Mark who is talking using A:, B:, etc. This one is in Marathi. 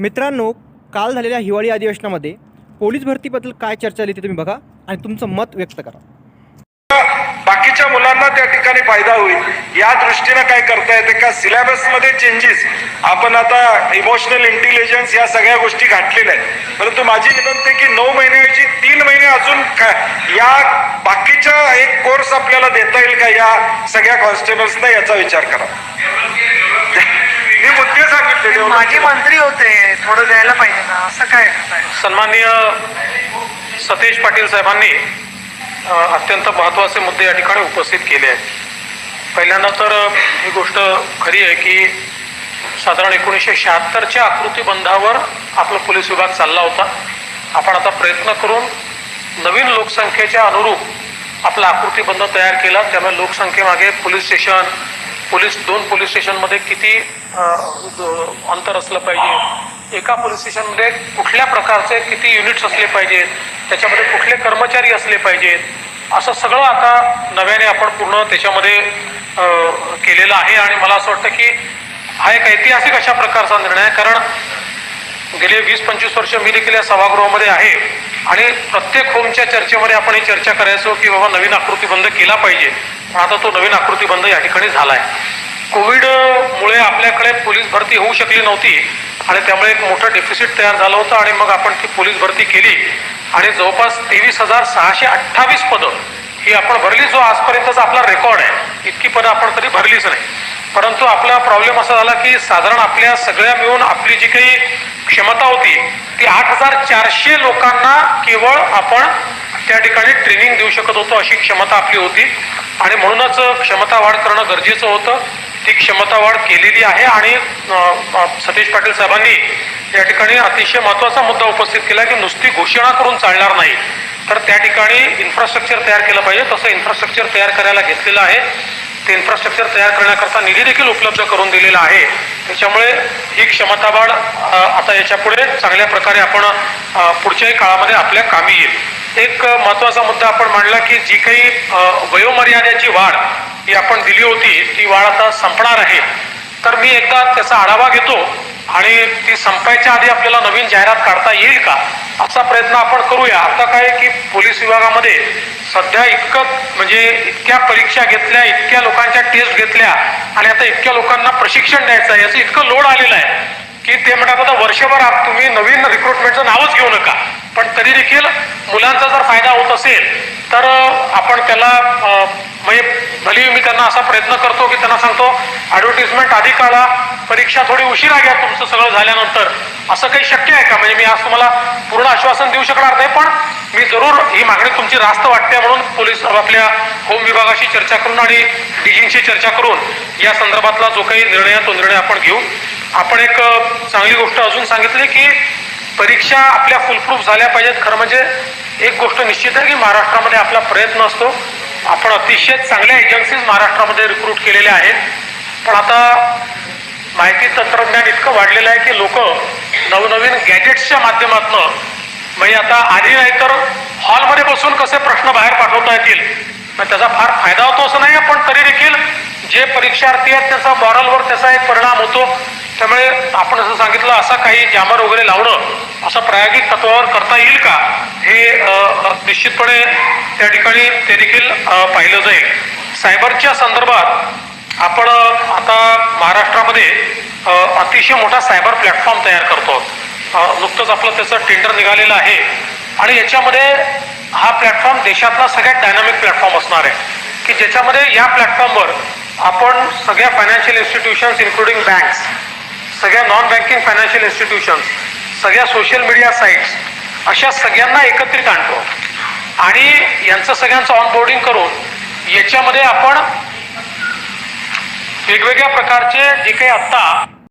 A: मित्रांनो काल झालेल्या हिवाळी अधिवेशनामध्ये पोलीस भरतीबद्दल काय चर्चा झाली ते तुम्ही बघा आणि तुमचं मत व्यक्त करा.
B: बाकीच्या मुलांना त्या ठिकाणी फायदा होईल. या दृष्टीनं काय करता येते का? सिलेबसमध्ये चेंजेस आपण आता इमोशनल इंटेलिजन्स या सगळ्या गोष्टी घातलेल्या आहेत. परंतु माझी विनंती की नऊ महिन्याऐवजी तीन महिने अजून या बाकीच्या एक कोर्स आपल्याला देता येईल का? या सगळ्या कॉन्स्टेबल्सना याचा विचार करा. मी मुद्दे सांगितले
C: माजी मंत्री होते थोडं द्यायला पाहिजे ना असं काय करताय?
D: सन्माननीय सतेज पाटील साहेबांनी अ, अत्यंत महत्त्वाचे मुद्दे या ठिकाणी उपस्थित केले आहेत. पहिल्यांदा तर ही गोष्ट खरी आहे की साधारण एकोणीसशे शहात्तरच्या आकृतीबंधावर आपला पोलीस विभाग चालला होता. आपण आता प्रयत्न करून नवीन लोकसंख्येच्या अनुरूप आपला आकृतीबंध तयार केला त्यामुळे लोकसंख्येमागे पोलीस स्टेशन पोलीस दोन पोलीस स्टेशनमध्ये किती अंतर असलं पाहिजे? एका पोलीस स्टेशनमध्ये कुठल्या प्रकारचे किती युनिट्स असले पाहिजेत? त्याच्यामध्ये कुठले कर्मचारी असले पाहिजेत? असं सगळं आता नव्याने आपण पूर्ण त्याच्यामध्ये केलेलं आहे आणि मला असं वाटतं की हा एक ऐतिहासिक अशा प्रकारचा निर्णय आहे. कारण गेले वीस पंचवीस वर्ष मी देखील या सभागृहामध्ये आहे. आणि प्रत्येक होमच्या चर्चेमध्ये आपण ही चर्चा करायचो की बाबा नवीन आकृतीबंध केला पाहिजे. पण आता तो नवीन आकृतीबंध या ठिकाणी झाला आहे कोविडमुळे आपल्याकडे पोलीस भरती होऊ शकली नव्हती आणि त्यामुळे एक मोठं डेफिसिट तयार झालं होतं आणि मग आपण ती पोलीस भरती केली. आणि जवळपास तेवीस हजार सहाशे अठ्ठावीस पदं ही आपण भरली जो आजपर्यंतचा आपला रेकॉर्ड आहे. इतकी पदं आपण कधी भरलीच नाही. परंतु आपला प्रॉब्लेम असा झाला की साधारण आपल्या सगळ्या मिळून आपली जी काही क्षमता होती ती आठ हजार चारशे लोकांना केवळ आपण त्या ठिकाणी ट्रेनिंग देऊ शकत होतो अशी क्षमता आपली होती. आणि म्हणूनच क्षमता वाढ करणं गरजेचं होतं. ती क्षमता वाढ केलेली आहे आणि सतीश पाटील साहेबांनी या ठिकाणी अतिशय महत्त्वाचा मुद्दा उपस्थित केला की नुसती घोषणा करून चालणार नाही. तर त्या ठिकाणी इन्फ्रास्ट्रक्चर तयार केलं पाहिजे. तसं इन्फ्रास्ट्रक्चर तयार करायला घेतलेलं आहे. ते इन्फ्रास्ट्रक्चर तयार करण्याकरता निधी देखील उपलब्ध करून दिलेला आहे. त्याच्यामुळे ही क्षमता आता याच्यापुढे चांगल्या प्रकारे आपण पुढच्याही काळामध्ये आपल्या कामी येईल. एक महत्त्वाचा मुद्दा आपण मांडला की जी काही वयोमर्यादेची वाढ ही आपण दिली होती ती वाढ आता संपणार आहे. तर मी एकदा त्याचा आढावा घेतो. आणि ती संपायच्या आधी आपल्याला नवीन जाहिरात काढता येईल का? असा प्रयत्न आपण करूया. आता काय की पोलीस विभागामध्ये सध्या इतकं म्हणजे इतक्या परीक्षा घेतल्या इतक्या लोकांच्या टेस्ट घेतल्या आणि आता इतक्या लोकांना प्रशिक्षण द्यायचं आहे. याचं इतकं लोड आलेलं आहे की ते म्हणतात आता वर्षभर आप- तुम्ही नवीन रिक्रुटमेंटचं नावच घेऊ नका. पण तरी देखील मुलांचा जर फायदा होत असेल तर आपण त्याला म्हणजे भली मी त्यांना असा प्रयत्न करतो की त्यांना सांगतो ॲडव्हर्टिजमेंट आधी काढा परीक्षा थोडी उशिरा घ्या तुमचं सगळं झाल्यानंतर. असं काही शक्य आहे का? म्हणजे मी आज तुम्हाला पूर्ण आश्वासन देऊ शकणार नाही पण मी जरूर ही मागणी तुमची रास्त वाटते म्हणून पोलीस आपल्या होम विभागाशी चर्चा करून आणि डीजींशी चर्चा करून या संदर्भातला जो काही निर्णय तो निर्णय आपण घेऊ. आपण एक चांगली गोष्ट अजून सांगितली की परीक्षा आपल्या फुलप्रूफ झाल्या पाहिजेत. खरं म्हणजे एक गोष्ट निश्चित आहे की महाराष्ट्रामध्ये आपला प्रयत्न असतो. आपण अतिशय चांगल्या एजन्सीज महाराष्ट्रामध्ये रिक्रूट केलेल्या आहेत. पण आता माहिती तंत्रज्ञान इतकं वाढलेलं आहे की लोक नवनवीन गॅजेट्सच्या माध्यमातून म्हणजे आता आधी नाही तर हॉलमध्ये बसून कसे प्रश्न बाहेर पाठवता येतील? मग त्याचा फार फायदा होतो असं नाही पण तरी देखील जे परीक्षार्थी आहेत त्याचा मॉरलवर त्याचा एक परिणाम होतो. त्यामुळे आपण असं सांगितलं असा काही जॅमर वगैरे लावणं असं प्रायोगिक तत्वावर करता येईल का? हे निश्चितपणे त्या ठिकाणी ते देखील पाहिलं जाईल. सायबरच्या संदर्भात आपण आता महाराष्ट्र अ, अतिशय मोठा सायबर प्लॅटफॉर्म तयार करतो. नुकतंच आपलं त्याचं टेंडर निघालेलं आहे. आणि याच्यामध्ये हा प्लॅटफॉर्म देशातला सगळ्यात डायनामिक प्लॅटफॉर्म असणार आहे. की ज्याच्यामध्ये या प्लॅटफॉर्मवर आपण सगळ्या फायनान्शियल इन्स्टिट्यूशन्स इन्क्लुडिंग बँक्स सगळ्या नॉन बँकिंग फायनान्शियल इन्स्टिट्यूशन्स सगळ्या सोशल मीडिया साईट्स अशा सगळ्यांना एकत्रित आणतो. आणि यांचं सगळ्यांचं ऑनबोर्डिंग करून याच्यामध्ये आपण वेगवेगळ्या प्रकारचे जे काही आत्ता